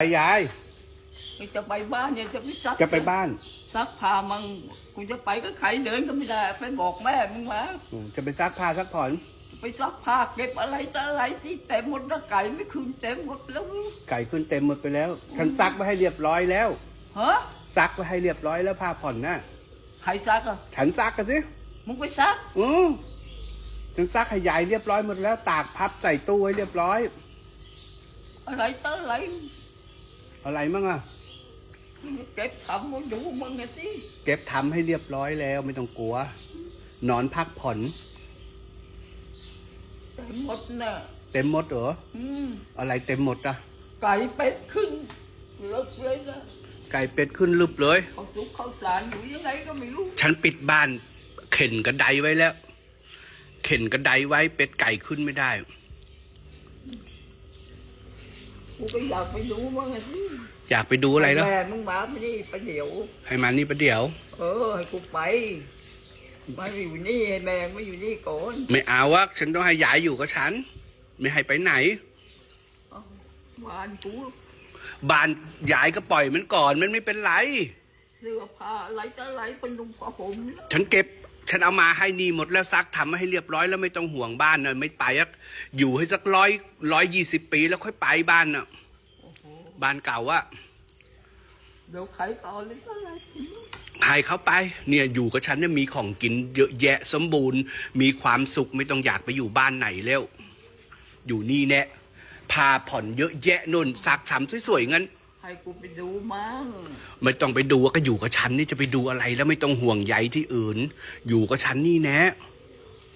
ไปยาย จะไปบ้านเนี่ยจะไปซักจะไปบ้าน ซักผ้ามังกูจะไปก็ใครเดินก็ไม่ได้ไปบอกแม่มึงมาอืมจะไปซักผ้าซักผ่อน ไปซักผ้าเก็บอะไรจะอะไรที่เต็มหมดแล้วไก่ไม่คืนเต็มหมดแล้วไก่ขึ้นเต็มหมดไปแล้ว ฉันซักไว้ให้เรียบร้อยแล้วฮะซักไว้ให้เรียบร้อยแล้วผ้าผ่อนน่ะใครซักอะฉันซักกันสิมึงไปซักอือฉันซักให้ยายเรียบร้อยหมดแล้ว ตากพับใส่ตู้ไว้เรียบร้อย อะไรต่ออะไร อะไรมั่งอะ เก็บทำมาดูมึงไงสิเก็บทำให้เรียบร้อยแล้วไม่ต้องกลัว นอนพักผ่อนเต็มหมดน่ะ เต็มหมดเหรอ อืม อะไรเต็มหมดอะ ไก่เป็ดขึ้นเลิกเลยนะไก่เป็ดขึ้นลึบเลย เขาสุกเขาสารอยู่ยังไงก็ไม่รู้ ฉันปิดบ้าน เข็นกระไดไว้แล้ว เข็นกระไดไว้เป็ดไก่ขึ้นไม่ได้ กูก็อยากไปดูมึงไงสิอยากไปดูอะไรแล้วแม่มึงมาไม่ได้ไปเดี๋ยว ให้มานี่ประเดี๋ยว เออให้กูไปมาอยู่นี่ให้แม่มาอยู่นี่ก่อนไม่เอาวะฉันต้องให้ยายอยู่กับฉัน ไม่ให้ไปไหนเอาบ้านกูบ้านยายก็ปล่อยมันก่อนมันไม่เป็นไรเสื้อผ้าอะไรต่ออะไรเป็นลุงผ้าห่มนะฉันเก็บ ฉันเอามาให้นี่หมดแล้วซักทำให้เรียบร้อยแล้วไม่ต้องห่วงบ้านนะไม่ไปอะอยู่ให้สักร้อยร้อยยี่สิบปีแล้วค่อยไปบ้านน่ะโอ้โหบ้านเก่าอะเดี๋ยวใครก่อนเลยก็อะไรให้เขาไปเนี่ยอยู่กับฉันเนี่ยมีของกินเยอะแยะสมบูรณ์ มีความสุขไม่ต้องอยากไปอยู่บ้านไหนแล้ว อยู่นี่แน่พาผ่อนเยอะแยะนุ่นซักทำสวยๆงั้น ให้กูไปดูมั้งไม่ต้องไปดูก็อยู่กับฉันนี่จะไปดูอะไรแล้วไม่ต้องห่วงใยที่อื่น อยู่กับฉันนี่แนะ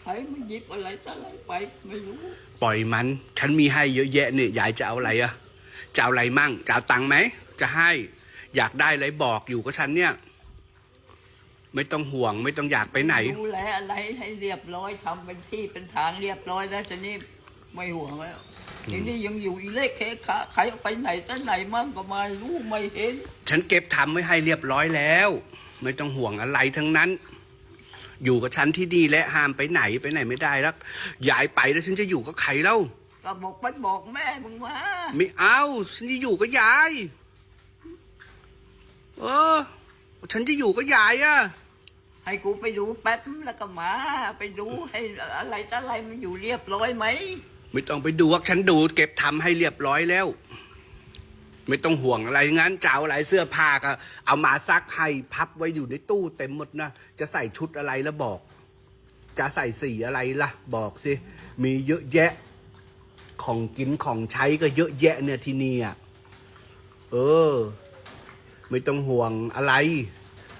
ใครมาหยิบอะไรต่ออะไรไปไม่รู้ ปล่อยมัน ฉันมีให้เยอะแยะเนี่ยยายจะเอาอะไรอะจะเอาอะไรมั่งจะเอาตังค์ไหมจะให้ อยากได้อะไรบอกอยู่กับฉันเนี่ย ไม่ต้องห่วงไม่ต้องอยากไปไหน ดูแลอะไรให้เรียบร้อยทำเป็นที่เป็นทางเรียบร้อยแล้วทีนี้ไม่ห่วงแล้ว ทีนี้ยังอยู่อีเล็กเคขาใครเอาไปไหนตั้งไหนมั่งก็ไม่รู้ไม่เห็น ฉันเก็บทำไว้ให้เรียบร้อยแล้ว ไม่ต้องห่วงอะไรทั้งนั้น อยู่กับฉันที่นี่และห้ามไปไหนไปไหนไม่ได้แล้วยายไปแล้วฉันจะอยู่กับใครเล่าก็บอกไปบอกแม่มึงมาไม่เอาฉันจะอยู่กับยายเออ ฉันจะอยู่กับยายอะให้กูไปดูแป๊บแล้วก็มา ไปดูให้อะไรต่ออะไรมันอยู่เรียบร้อยไหม ไม่ต้องไปดูว่าฉันดูเก็บทำให้เรียบร้อยแล้ว ไม่ต้องห่วงอะไรงั้นจะเอาอะไรเสื้อผ้าก็เอามาซักให้พับไว้อยู่ในตู้เต็มหมดนะจะใส่ชุดอะไรแล้วบอก จะใส่สีอะไรล่ะ บอกสิมีเยอะแยะของกินของใช้ก็เยอะแยะเนี่ยที่นี่อะเออ ไม่ต้องห่วงอะไร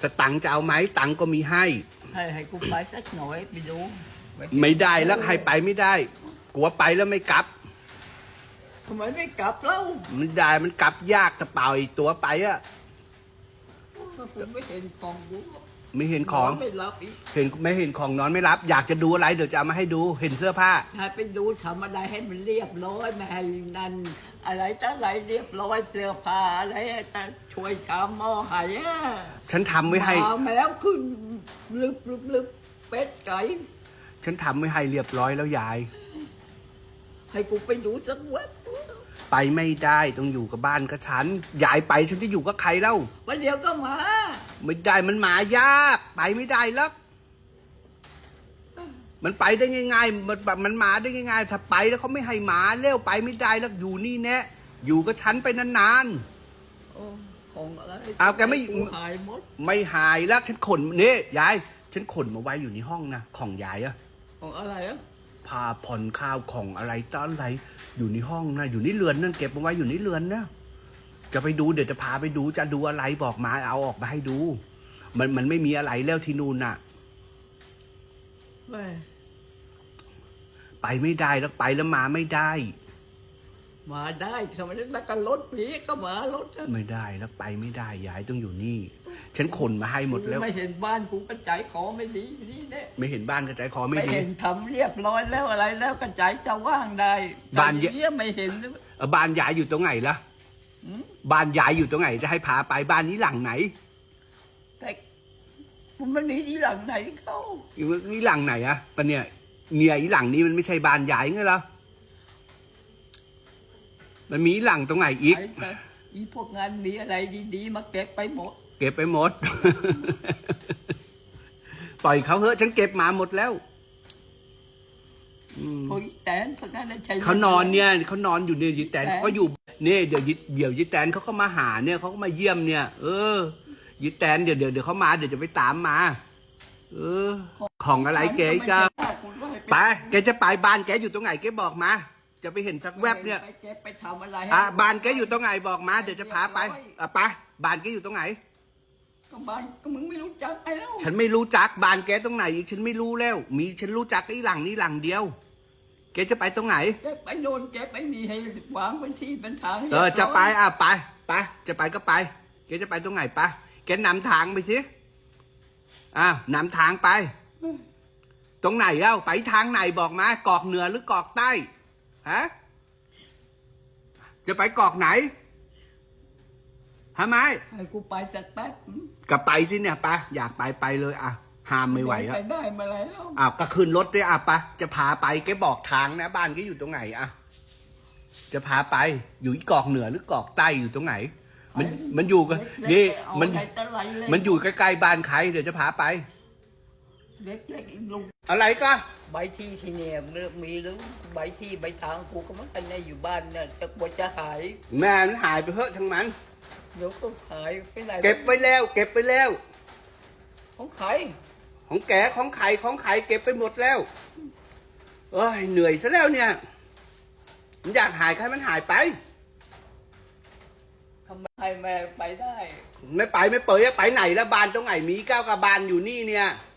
สตังค์จะเอาไหมตังค์ก็มีให้ ให้ให้กูไปสักหน่อยไปดูปไม่ได้แล้วให้ไปไม่ได้ กลัวไปแล้วไม่กลับ ทำไมไม่กลับเล่ามันได้มันกลับยากกระเป๋าอีกตัวไปอะผมไม่เห็นของกูไม่เห็นของ ไม่รับอีกเห็นไม่เห็นของนอนไม่รับ อยากจะดูอะไรเดี๋ยวจะเอามาให้ดูเห็นเสื้อผ้า ให้ไปดูทำอะไรให้มันเรียบร้อยไม่ให้นั่นอะไรต่ออะไรเรียบร้อยเสื้อผ้าอะไรแต่ช่วยชามหม้อหายอะฉันทำไว้ให้มาแมวขึ้นลึบลึบลึบเป็ดไก่ ฉันทำไว้ให้เรียบร้อยแล้วยาย ให้กูไปดูสักเว็บไปไม่ได้ต้องอยู่กับบ้านกับฉันยายไปฉันจะอยู่กับใครเล่าวันเดียวก็มา ไม่ได้มันมายาก ไปไม่ได้แล้วมันไปได้ง่าย ๆ มันแบบมันมาได้ง่าย ๆ ถ้าไปแล้วเขาไม่ให้หมาเร็วไปไม่ได้แล้วอยู่นี่แน่อยู่กับฉันไปนานโอ้ของอะไรเอาแกไม่กูหายหมดๆไม่หายแล้วฉันขนนี่ยายฉันขนมาไว้อยู่ในห้องนะของยายอะของอะไรอะ พาผ่อนข้าวของอะไรต้อนอะไรอยู่ในห้องนะอยู่ในเรือนนั่นเก็บมาไว้อยู่ในเรือนนะจะไปดูเดี๋ยวจะพาไปดูจะดูอะไรบอกมาเอาออกมาให้ดู มันมันไม่มีอะไรแล้วที่นู่นน่ะแม่ไปไม่ได้แล้วไปแล้วมาไม่ได้ มาได้ทำไมนักกันรถผีก็มารถนะไม่ได้แล้วไปไม่ได้ยายต้องอยู่นี่ ฉันขนมาให้หมดแล้ว ไม่เห็นบ้านกูกระจายของไม่ดีอยู่นี่เนี่ยไม่เห็นบ้านกระจายคอไม่ไม่ดี เห็นทำเรียบร้อยแล้วอะไรแล้วกระจายจะว่างได้บ้านเยเยอะอะไม่เห็นเลยเอ่อบ้านยายอยู่ตรงไหนล่ะหืมบ้านยายอยู่ตรงไหนจะให้พาไปบ้านนี้หลังไหนแต่มันไม่มีที่หลังไหนเขาอีนี่หลังไหนอะก็เนี่ยเนี่ยอีหลังนี้มันไม่ใช่บ้านยายไงเหรอมันมีหลังตรงไหนอีกไปซะอีพวกงานมีอะไรดีๆมาเก็บไปหมดเก็บไปหมด ปล่อยเขาเหอะฉันเก็บมาหมดแล้วอืมโอ้ยแตนพวกนั้นน่ะใช่เขานอนเนี่ยเขานอนอยู่เนี่ยยิแตนแตนเขาอยู่เนี่ยเดี๋ยวยิเดี๋ยวยิแตนเขาก็มาหาเนี่ยเขาก็มาเยี่ยมเนี่ย เออยิแตนเดี๋ยวเดี๋ยวเดี๋ยวเขามาเดี๋ยวจะไปตามมา เออ ของอะไรแกอีก็ไปแกจะไปบ้านแกอยู่ตรงไหนแกบอกมา จะไปเห็นสักแวบเนี่ยไปเก็บไปทำอะไรอะบ้านแกอยู่ตรงไหนบอกมา เดี๋ยวจะพาไปอะไปบ้านแกอยู่ตรงไหน ก็บ้านก็มึงไม่รู้จักไอ้แล้วฉันไม่รู้จักบ้านแกตรงไหนอีกฉันไม่รู้แล้ว มีฉันรู้จักไอ้หลังนี้หลังเดียว แกจะไปตรงไหนเก็บไปโดนเก็บไปนี่ให้วางเป็นที่เป็นทางเออจะไปอะไปไปจะไปก็ไป แกจะไปตรงไหนปะแกนำทางไปสิอ้าวนำทางไป ตรงไหนเอ้าไปทางไหนบอกมากอกเหนือหรือกอกใต้ฮะจะไปกอกไหนทำไม ให้กูไปสักแป๊บ ก็ไปสิเนี่ยปะอยากไปไปเลยอะห้ามไม่ไหวไปอะได้มาแล้วอ้าวก็ขึ้นรถด้วยอะปะจะพาไปแกบอกทางนะบ้านแกอยู่ตรงไหนอะจะพาไปอยู่อีกอกเหนือหรือกอกใต้อยู่ตรงไหน มันมันอยู่กันนี่มันเล็กๆเอาอะไรเล็กมันอยู่ใกล้ๆบ้านใครเดี๋ยวจะพาไป เล็กเล็กอีกลุงอะไรก็ใบที่ที่เนี่ยมีหรือใบที่ใบทางกูก็มันกันเนี่ยอยู่บ้านเนี่ยจะบวจะหายแม่มันหายไปเถอะทั้งมัน เดี๋ยวก็หายไปไหนเก็บไว้แล้ว เก็บไปแล้ว ของใครของแกของไข่ของไข่เก็บไปหมดแล้วเอ้ยเหนื่อยซะแล้วเนี่ยมันอยากหายใครมันหายไปทำไมให้แม่ไปได้ ไม่ไปไม่เปิดไปไหนแล้วบ้านตรงไหนมีก้าวกับบานอยู่นี่เนี่ยเ